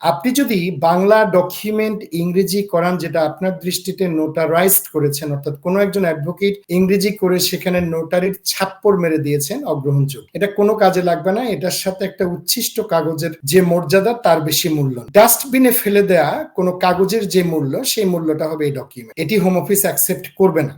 আপনি যদি বাংলা ডকুমেন্ট ইংরেজি করান, যেটা আপনার দৃষ্টিতে নোটারাইজড করেছেন, অর্থাৎ কোনো একজন অ্যাডভোকেট ইংরেজি করে সেখানে নোটারির ছাপ্পর মেরে দিয়েছেন, অগ্রহণযোগ্য। এটা কোনো কাজে লাগবে না, এটার সাথে একটা উচ্ছিষ্ট কাগজের যে মর্যাদা, তার বেশি মূল্য। ডাস্টবিনে ফেলে দেয়া কোনো কাগজের যে মূল্য, সেই মূল্যটা হবে এই ডকুমেন্ট এটি হোম অফিস অ্যাকসেপ্ট করবে না।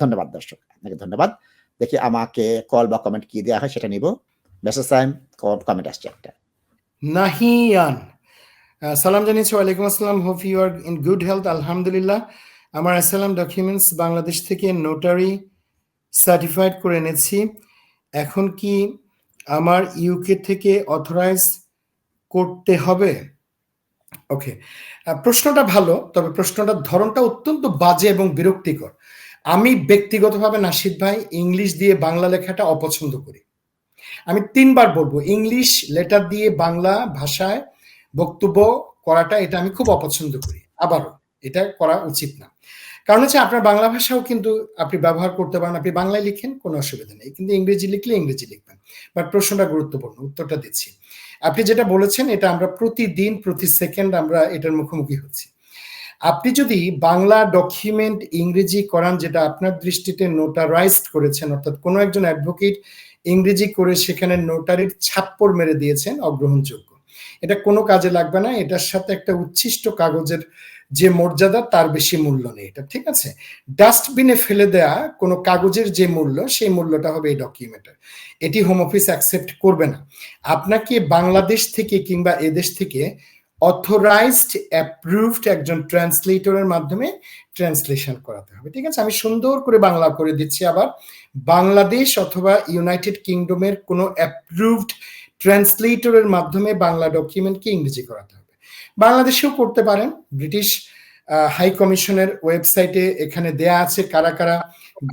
ধন্যবাদ, দর্শক। আপনাকে ধন্যবাদ। দেখি আমাকে কল বা কমেন্ট কি দেওয়া হয় সেটা নিব। মেসেজ টাইম কমেন্ট আসছে একটা। নাহিয়ান সালাম জানিয়েছি, ওয়ালাইকুম আসসালাম hope you are in good health আলহামদুলিল্লাহ। আমার অ্যাসালাম ডকুমেন্টস বাংলাদেশ থেকে নোটারি সার্টিফাইড করে এনেছি। এখন কি আমার ইউকে থেকে অথরাইজ করতে হবে? ওকে প্রশ্নটা ভালো, তবে প্রশ্নটার ধরনটা অত্যন্ত বাজে এবং বিরক্তিকর। আমি ব্যক্তিগতভাবে নাসিদ ভাই, ইংলিশ দিয়ে বাংলা লেখাটা অপছন্দ করি। আমি তিনবার বলব, ইংলিশ লেটার দিয়ে বাংলা ভাষায় বক্তব্য করাটা এটা আমি খুব অপছন্দ করি। আবারও, এটা করা উচিত না। কারণ হচ্ছে আপনার বাংলা ভাষাও কিন্তু আপনি ব্যবহার করতে পারেন, আপনি বাংলায় লিখেন, কোনো অসুবিধা নেই। কিন্তু ইংরেজি লিখলে ইংরেজি লিখবেন। বাট প্রশ্নটা গুরুত্বপূর্ণ, উত্তরটা দিচ্ছি। আপনি যেটা বলেছেন, এটা আমরা প্রতিদিন, প্রতি সেকেন্ড আমরা এটার মুখোমুখি হচ্ছি। আপনি যদি বাংলা ডকুমেন্ট ইংরেজি করান, যেটা আপনার দৃষ্টিতে নোটারাইজড করেছেন, অর্থাৎ কোনো একজন অ্যাডভোকেট ইংরেজি করে সেখানে নোটারির ছাপ্পর মেরে দিয়েছেন, অগ্রহণযোগ্য। এটা কোনো কাজে লাগবে না, এটার সাথে একটা উচ্ছিষ্ট কাগজের যে মর্যাদা, তার বেশি মূল্য নেই। এটা ঠিক আছে? ডাস্টবিনে ফেলে দেয়া কোনো কাগজের যে মূল্য, সেই মূল্যটা হবে এই ডকুমেন্টের এটি হোম অফিস অ্যাকসেপ্ট করবে না। আপনাকে বাংলাদেশ থেকে কিংবা এদেশ থেকে অথরাইজড অ্যাপ্রুভড একজন ট্রান্সলেটরের মাধ্যমে ট্রান্সলেশন করাতে হবে। ঠিক আছে? আমি সুন্দর করে বাংলা করে দিচ্ছি আবার। বাংলাদেশ অথবা ইউনাইটেড কিংডমের কোনো অ্যাপ্রুভড ট্রান্সলেটরের মাধ্যমে বাংলা ডকুমেন্টকে ইংরেজি করাতে হবে। বাংলাদেশেও করতে পারেন। ব্রিটিশ হাই কমিশনের ওয়েবসাইটে এখানে দেয়া আছে কারা কারা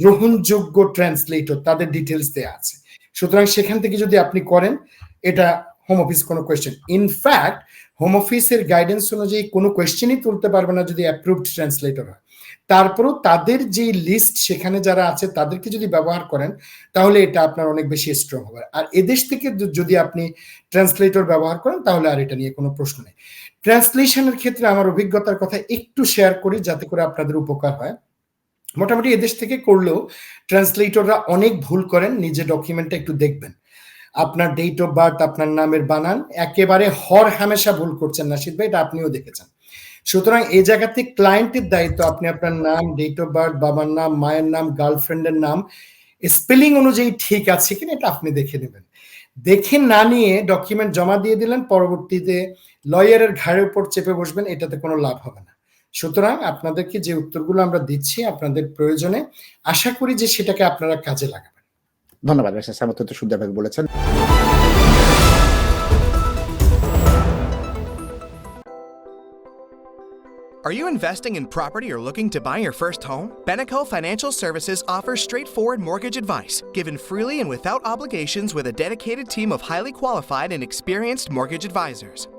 গ্রহণযোগ্য ট্রান্সলেটর তাদের ডিটেলস দেয়া আছে। সুতরাং সেখান থেকে যদি আপনি করেন, এটা হোম অফিস কোনো কোয়েশ্চেন ইনফ্যাক্ট হোম অফিসের গাইডেন্স অনুযায়ী কোনো কোয়েশ্চেনই তুলতে পারবে না যদি অ্যাপ্রুভড ট্রান্সলেটর হয়। তারপরও তাদের যে লিস্ট সেখানে যারা আছে, তাদেরকে যদি ব্যবহার করেন, তাহলে এটা আপনার অনেক বেশি স্ট্রং হবে। আর এদেশ থেকে যদি আপনি ট্রান্সলেটর ব্যবহার করেন, তাহলে আর এটা নিয়ে কোনো প্রশ্ন নেই। ট্রান্সলেশনের ক্ষেত্রে আমার অভিজ্ঞতার কথা একটু শেয়ার করি, যাতে করে আপনাদের উপকার হয়। মোটামুটি এদেশ থেকে করলেও ট্রান্সলেটররা অনেক ভুল করেন নিজে ডকুমেন্টটা একটু দেখবেন। আপনার ডেট অফ বার্থ আপনার নামের বানান, একেবারে হর হামেশা ভুল করছেন নাসিদ ভাই, এটা আপনিও দেখেছেন। সুতরাং এই জায়গাতে ক্লায়েন্টের দায়িত্ব, আপনি আপনার নাম ডেট অফ বার্থ বাবার নাম, মায়ের নাম গার্লফ্রেন্ডের নাম স্পেলিং অনুযায়ী ঠিক আছে কিনা এটা আপনি দেখে নেবেন। দেখে না নিয়ে ডকুমেন্ট জমা দিয়ে দিলেন, পরবর্তীতে লয়ারের ঘাড়ের উপর চেপে বসবেন, এটাতে কোনো লাভ হবে না। সুতরাং আপনাদেরকে যে উত্তরগুলো আমরা দিচ্ছি আপনাদের প্রয়োজনে, আশা করি যে সেটাকে আপনারা কাজে লাগাবেন। ধন্যবাদ মেসেজ টাইম অত্যন্ত সুন্দরভাবে বলেছেন Are you investing in property or looking to buy your first home? Beneco Financial Services offers straightforward mortgage advice, given freely and without obligations with a dedicated team of highly qualified and experienced mortgage advisors.